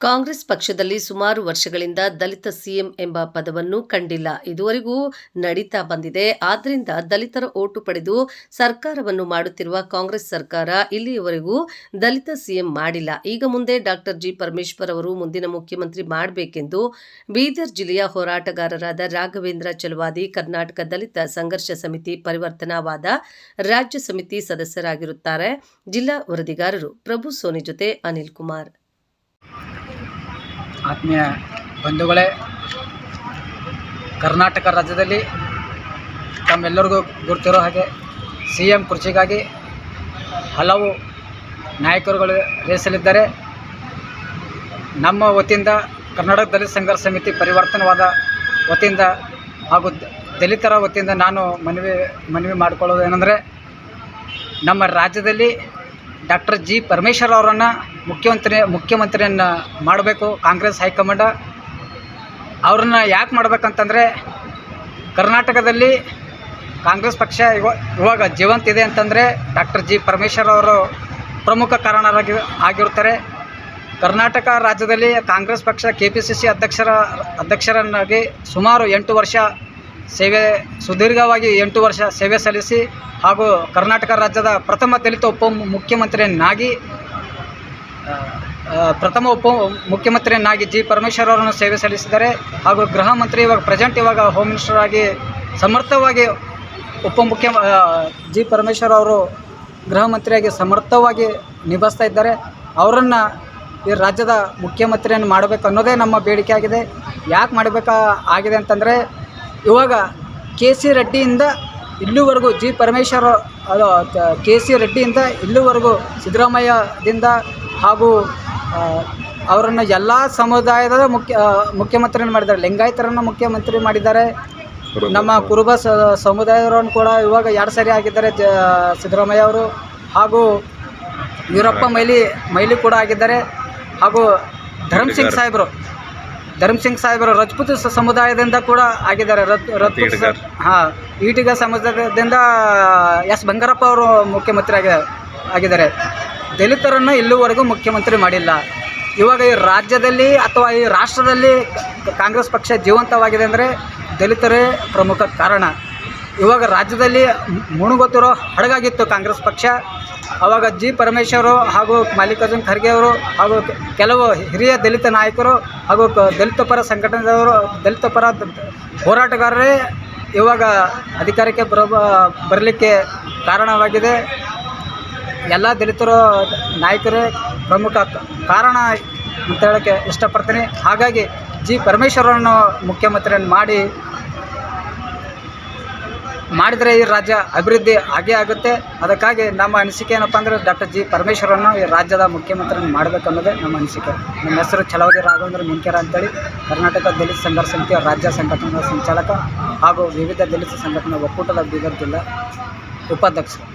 ಕಾಂಗ್ರೆಸ್ ಪಕ್ಷದಲ್ಲಿ ಸುಮಾರು ವರ್ಷಗಳಿಂದ ದಲಿತ ಸಿಎಂ ಎಂಬ ಪದವನ್ನು ಕಂಡಿಲ್ಲ. ಇದುವರೆಗೂ ನಡೀತಾ ಬಂದಿದೆ. ಆದ್ದರಿಂದ ದಲಿತರ ಓಟು ಪಡೆದು ಸರ್ಕಾರವನ್ನು ಮಾಡುತ್ತಿರುವ ಕಾಂಗ್ರೆಸ್ ಸರ್ಕಾರ ಇಲ್ಲಿಯವರೆಗೂ ದಲಿತ ಸಿಎಂ ಮಾಡಿಲ್ಲ. ಈಗ ಮುಂದೆ ಡಾಕ್ಟರ್ ಜಿ ಪರಮೇಶ್ವರ್ ಅವರು ಮುಂದಿನ ಮುಖ್ಯಮಂತ್ರಿ ಮಾಡಬೇಕೆಂದು ಬೀದರ್ ಜಿಲ್ಲೆಯ ಹೋರಾಟಗಾರರಾದ ರಾಘವೇಂದ್ರ ಚಲವಾದಿ, ಕರ್ನಾಟಕ ದಲಿತ ಸಂಘರ್ಷ ಸಮಿತಿ ಪರಿವರ್ತನಾವಾದ ರಾಜ್ಯ ಸಮಿತಿ ಸದಸ್ಯರಾಗಿರುತ್ತಾರೆ. ಜಿಲ್ಲಾ ವರದಿಗಾರರು ಪ್ರಭು ಸೋನಿ ಜೊತೆ ಅನಿಲ್ ಕುಮಾರ್. ಆತ್ಮೀಯ ಬಂಧುಗಳೇ, ಕರ್ನಾಟಕ ರಾಜ್ಯದಲ್ಲಿ ತಮ್ಮೆಲ್ಲರಿಗೂ ಗುರುತಿರೋ ಹಾಗೆ ಸಿ ಎಂ ಕುರ್ಚಿಗಾಗಿ ಹಲವು ನಾಯಕರುಗಳು ರೇಸಲಿದ್ದಾರೆ. ನಮ್ಮ ವತಿಯಿಂದ ಕರ್ನಾಟಕ ದಲಿತ ಸಂಘರ್ಷ ಸಮಿತಿ ಪರಿವರ್ತನವಾದ ವತಿಯಿಂದ ಹಾಗೂ ದಲಿತರ ವತಿಯಿಂದ ನಾನು ಮನವಿ ಮನವಿ ಮಾಡಿಕೊಳ್ಳೋದು ಏನಂದರೆ, ನಮ್ಮ ರಾಜ್ಯದಲ್ಲಿ ಡಾಕ್ಟರ್ ಜಿ ಪರಮೇಶ್ವರ್ ಅವರನ್ನು ಮುಖ್ಯಮಂತ್ರಿ ಮುಖ್ಯಮಂತ್ರಿಯನ್ನು ಮಾಡಬೇಕು ಕಾಂಗ್ರೆಸ್ ಹೈಕಮಾಂಡ. ಅವ್ರನ್ನ ಯಾಕೆ ಮಾಡಬೇಕಂತಂದರೆ ಕರ್ನಾಟಕದಲ್ಲಿ ಕಾಂಗ್ರೆಸ್ ಪಕ್ಷ ಇವ, ಇವಾಗ ಜೀವಂತ ಇದೆ ಅಂತಂದರೆ ಡಾಕ್ಟರ್ ಜಿ ಪರಮೇಶ್ವರ್ ಅವರು ಪ್ರಮುಖ ಕಾರಣರಾಗಿ, ಆಗಿರುತ್ತಾರೆ. ಕರ್ನಾಟಕ ರಾಜ್ಯದಲ್ಲಿ ಕಾಂಗ್ರೆಸ್ ಪಕ್ಷ ಕೆ ಪಿ ಸಿ ಸಿ ಅಧ್ಯಕ್ಷರ, ಅಧ್ಯಕ್ಷರನ್ನಾಗಿ ಸುಮಾರು ಎಂಟು ವರ್ಷ ಸೇವೆ ಸುದೀರ್ಘವಾಗಿ ಎಂಟು ವರ್ಷ ಸೇವೆ ಸಲ್ಲಿಸಿ ಹಾಗೂ ಕರ್ನಾಟಕ ರಾಜ್ಯದ ಪ್ರಥಮ ದಲಿತ ಉಪ ಮುಖ್ಯಮಂತ್ರಿಯನ್ನಾಗಿ ಪ್ರಥಮ ಉಪ ಮುಖ್ಯಮಂತ್ರಿಯನ್ನಾಗಿ ಜಿ ಪರಮೇಶ್ವರ್ ಅವರನ್ನು ಸೇವೆ ಸಲ್ಲಿಸಿದ್ದಾರೆ ಹಾಗೂ ಗೃಹ ಮಂತ್ರಿ ಇವಾಗ ಪ್ರೆಸೆಂಟ್ ಇವಾಗ ಹೋಮ್ ಮಿನಿಸ್ಟರ್ ಆಗಿ ಸಮರ್ಥವಾಗಿ ಉಪ ಮುಖ್ಯ ಜಿ ಪರಮೇಶ್ವರ್ ಅವರು ಗೃಹ ಮಂತ್ರಿಯಾಗಿ ಸಮರ್ಥವಾಗಿ ನಿಭಾಯಿಸ್ತಾ ಇದ್ದಾರೆ. ಅವರನ್ನು ಈ ರಾಜ್ಯದ ಮುಖ್ಯಮಂತ್ರಿಯನ್ನು ಮಾಡಬೇಕು ಅನ್ನೋದೇ ನಮ್ಮ ಬೇಡಿಕೆ ಆಗಿದೆ. ಯಾಕೆ ಮಾಡಬೇಕಾ, ಆಗಿದೆ ಅಂತಂದರೆ ಇವಾಗ ಕೆ ಸಿ ರೆಡ್ಡಿಯಿಂದ ಇಲ್ಲಿವರೆಗೂ ಜಿ ಪರಮೇಶ್ವರ ಅದು ಕೆ ಸಿ ರೆಡ್ಡಿಯಿಂದ ಇಲ್ಲಿವರೆಗೂ ಸಿದ್ದರಾಮಯ್ಯದಿಂದ ಹಾಗೂ ಅವರನ್ನು ಎಲ್ಲ ಸಮುದಾಯದ ಮುಖ್ಯ ಮುಖ್ಯಮಂತ್ರಿ ಮುಖ್ಯಮಂತ್ರಿಯನ್ನು ಮಾಡಿದ್ದಾರೆ. ಲಿಂಗಾಯತರನ್ನು ಮುಖ್ಯಮಂತ್ರಿ ಮಾಡಿದ್ದಾರೆ. ನಮ್ಮ ಕುರುಬ ಸ ಸಮುದಾಯದವರನ್ನು ಕೂಡ ಇವಾಗ ಎರಡು ಸರಿ ಆಗಿದ್ದಾರೆ ಜ ಸಿದ್ದರಾಮಯ್ಯ ಅವರು. ಹಾಗೂ ವೀರಪ್ಪ ಮೈಲಿ ಮೈಲಿ ಕೂಡ ಆಗಿದ್ದಾರೆ. ಹಾಗೂ ಧರ್ಮ್ ಸಿಂಗ್ ಸಾಹೇಬರು. ಧರ್ಮ್ ಸಿಂಗ್ ಸಾಹೇಬರು ರಜಪೂತ್ ಸಮುದಾಯದಿಂದ ಕೂಡ ಆಗಿದ್ದಾರೆ. ರತ್ ರಜಪೂತ್ ಹಾಂ ಈಟಿಗ ಸಮುದಾಯದಿಂದ ಎಸ್. ಬಂಗಾರಪ್ಪ ಅವರು ಮುಖ್ಯಮಂತ್ರಿ ಆಗಿ ಆಗಿದ್ದಾರೆ. ದಲಿತರನ್ನು ಇಲ್ಲಿವರೆಗೂ ಮುಖ್ಯಮಂತ್ರಿ ಮಾಡಿಲ್ಲ. ಇವಾಗ ಈ ರಾಜ್ಯದಲ್ಲಿ ಅಥವಾ ಈ ರಾಷ್ಟ್ರದಲ್ಲಿ ಕಾಂಗ್ರೆಸ್ ಪಕ್ಷ ಜೀವಂತವಾಗಿದೆ ಅಂದರೆ ದಲಿತರೇ ಪ್ರಮುಖ ಕಾರಣ. ಇವಾಗ ರಾಜ್ಯದಲ್ಲಿ ಮುಣುಗುತ್ತಿರೋ ಹಡಗಾಗಿತ್ತು ಕಾಂಗ್ರೆಸ್ ಪಕ್ಷ. ಆವಾಗ ಜಿ ಪರಮೇಶ್ವರು ಹಾಗೂ ಮಲ್ಲಿಕಾರ್ಜುನ್ ಖರ್ಗೆ ಅವರು ಹಾಗೂ ಕೆಲವು ಹಿರಿಯ ದಲಿತ ನಾಯಕರು ಹಾಗೂ ದಲಿತ ಪರ ಸಂಘಟನೆದವರು, ದಲಿತ ಪರ ಹೋರಾಟಗಾರರೇ ಇವಾಗ ಅಧಿಕಾರಕ್ಕೆ ಬರ ಬರಲಿಕ್ಕೆ ಕಾರಣವಾಗಿದೆ. ಎಲ್ಲ ದಲಿತರು ನಾಯಕರೇ ಪ್ರಮುಖ ಕಾರಣ ಅಂತ ಹೇಳೋಕ್ಕೆ ಇಷ್ಟಪಡ್ತೀನಿ. ಹಾಗಾಗಿ ಜಿ ಪರಮೇಶ್ವರನ್ನು ಮುಖ್ಯಮಂತ್ರಿಯನ್ನು ಮಾಡಿ ಮಾಡಿದರೆ ಈ ರಾಜ್ಯ ಅಭಿವೃದ್ಧಿ ಆಗೇ ಆಗುತ್ತೆ. ಅದಕ್ಕಾಗಿ ನಮ್ಮ ಅನಿಸಿಕೆ ಏನಪ್ಪ ಅಂದರೆ ಡಾಕ್ಟರ್ ಜಿ ಪರಮೇಶ್ವರನ್ನು ಈ ರಾಜ್ಯದ ಮುಖ್ಯಮಂತ್ರಿಯನ್ನು ಮಾಡಬೇಕು ಅನ್ನೋದೇ ನಮ್ಮ ಅನಿಸಿಕೆ. ನಮ್ಮ ಹೆಸರು ಛಲವದಿ ರಾಘವೇಂದ್ರ ಮಿಂಕೆರ ಅಂತೇಳಿ ಕರ್ನಾಟಕ ದಲಿತ ಸಂಘರ್ಷ ಸಮಿತಿಯ ರಾಜ್ಯ ಸಂಘಟನಾ ಸಂಚಾಲಕ ಹಾಗೂ ವಿವಿಧ ದಲಿತ ಸಂಘಟನಾ ಒಕ್ಕೂಟದ ಬೀದರ್ ಜಿಲ್ಲಾ ಉಪಾಧ್ಯಕ್ಷರು.